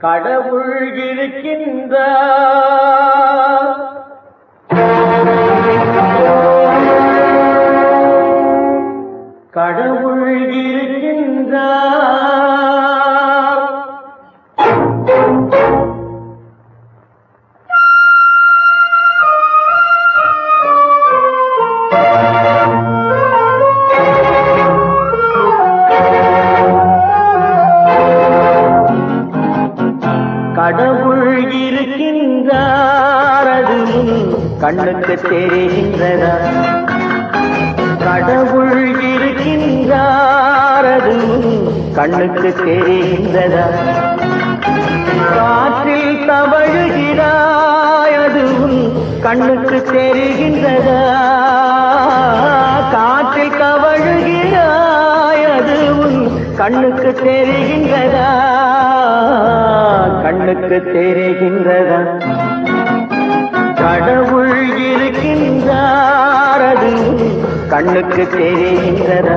கடவுள் இருக்கின்ற கடவுள் இருக்கின்ற கடவுள் இருக்கின்றார் அது உன் கண்ணுக்கு தெரிகின்றதா? கடவுள் இருக்கின்றார் அது உன் கண்ணுக்கு தெரிகின்றதா? காற்றில் தவழுகிறாய் அது உன் கண்ணுக்கு தெரிகின்றதா? காற்றில் தவ கண்ணுக்கு தெரிகின்றதா? கண்ணுக்கு தெரிகின்றதா? கடவுள் இருக்கின்றார் அது கண்ணுக்கு தெரிகின்றதா?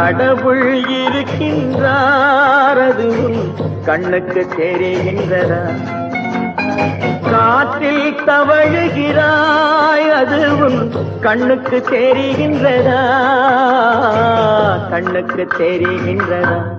கடவுள் இருக்கின்றார். அது கண்ணுக்கு தெரிகின்றதா? காற்றில் தவழுகிறாய். அதுவும் கண்ணுக்கு தெரிகின்றதா? கண்ணுக்கு தெரிகின்றதா?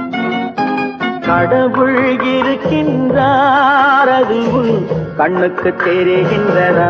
கடவுள் இருக்கின்றார். அது உன் கண்ணுக்கு தெரிகின்றதா?